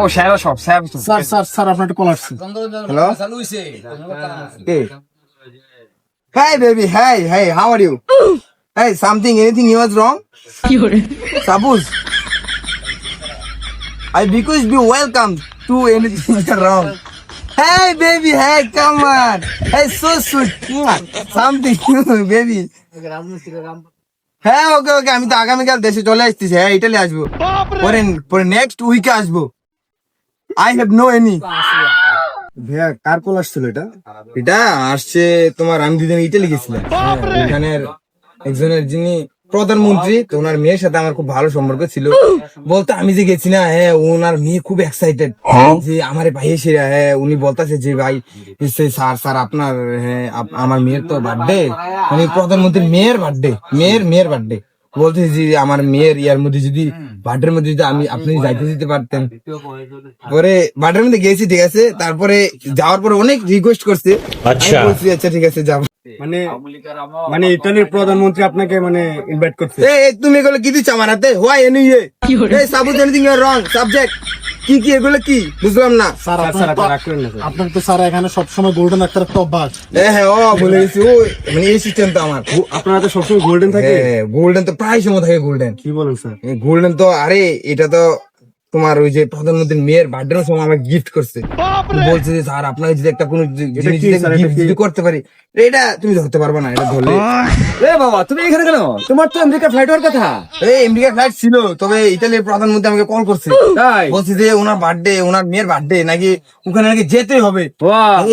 ও শ্যালো সব স্যাব স্যার স্যার স্যার আপনার কল আসছে Hello? Hey. Hey, baby. Hey, hey. How are you? hey, something, anything was wrong? Suppose. I because be welcome to anything wrong. Hey, baby. Hey, come on. Hey, so sweet. Mwah. Something, baby. হ্যাঁ ওকে ওকে আমি তো আগামীকাল দেশে চলে আসতেছি হ্যাঁ Italy আসব পরে পরে নেক্সট উইকে আসব আই হ্যাভ নো এনি ভাইয়া কার কল আসছিল এটা? এটা আসছে তোমার আমি দুদিন ইটালি গেছিলাম। এখানের একজনের যিনি প্রধানমন্ত্রী তো ওনার মেয়ের সাথে আমার খুব ভালো সম্পর্ক ছিল। বলতে আমি যে গেছি না হ্যাঁ ওনার মেয়ে খুব এক্সাইটেড যে আমার ভাই এসে হ্যাঁ উনি বলতেছে যে ভাই স্যার স্যার আপনার হ্যাঁ আমার মেয়ের তো বার্থডে মানে প্রধানমন্ত্রীর মেয়ের বার্থডে মেয়ের মেয়ের বার্থডে বলতে যে আমার মেয়ের ইয়ার মধ্যে যদি বাটের মধ্যে যদি আমি আপনি যাইতে দিতে পারতেন। পরে বার্থডের মধ্যে গেছি ঠিক আছে। তারপরে যাওয়ার পরে অনেক রিকোয়েস্ট করছে। আচ্ছা। আচ্ছা ঠিক আছে যাব। মানে মানে ইতালির প্রধানমন্ত্রী আপনাকে মানে ইনভাইট করছে। এ এ, তুমি এগুলো কি দিচ্ছ আমার হাতে? হোয়াই এনি ইয়ে এই সাবুজ এনিথিং ইউ রং সাবজেক্ট কি কি এগুলো কি? বুঝলাম না। স্যার আপনার তো- স্যার। এখানে সবসময় গোল্ডেন একটা একটা অভ্যাস হ্যাঁ হ্যাঁ ও বলে গেছি ও মানে এই সিস্টেম তো আমার। আপনার তো সবসময় গোল্ডেন থাকে? হ্যাঁ গোল্ডেন তো প্রায় সময় থাকে গোল্ডেন কি বলেন স্যার? গোল্ডেন তো আরে এটা তো তোমার ওই যে প্রধানমন্ত্রীর মেয়ের বার্থডে সময় আমাকে গিফট করছে। বলছে যে স্যার আপনাকে যদি একটা কোনো জিনিস কি স্যার, এটা গিফট যদি করতে পারি এটা তুমি ধরতে পারবে না এটা ধরলে। এ বাবা তুমি এখানে কেন? তোমার তো আমেরিকা ফ্লাইট হওয়ার কথা। এই আমেরিকা ফ্লাইট ছিল তবে ইতালির প্রধানমন্ত্রী আমাকে কল করছে। তাই? বলছি যে ওনার বার্থডে ওনার মেয়ের বার্থডে নাকি ওখানে নাকি যেতে হবে।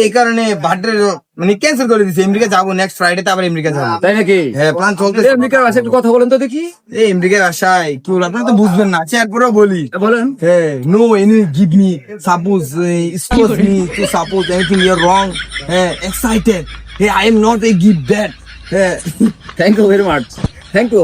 এই কারণে বার্থডে মানে ক্যান্সেল করে দিছি আমেরিকা যাব নেক্সট ফ্রাইডে তারপর আমেরিকা যাব। তাই নাকি? হ্যাঁ প্ল্যান চলতে আমেরিকার ভাষায় একটু কথা বলেন তো দেখি। এই আমেরিকার আশায় কি আপনারা তো বুঝবেন না। চেয়ার পরেও বলি। বলেন। হ্যাঁ no any give me suppose expose me to suppose anything you wrong হ্যাঁ excited hey I am not a give that হ্যাঁ। Thank you very much thank you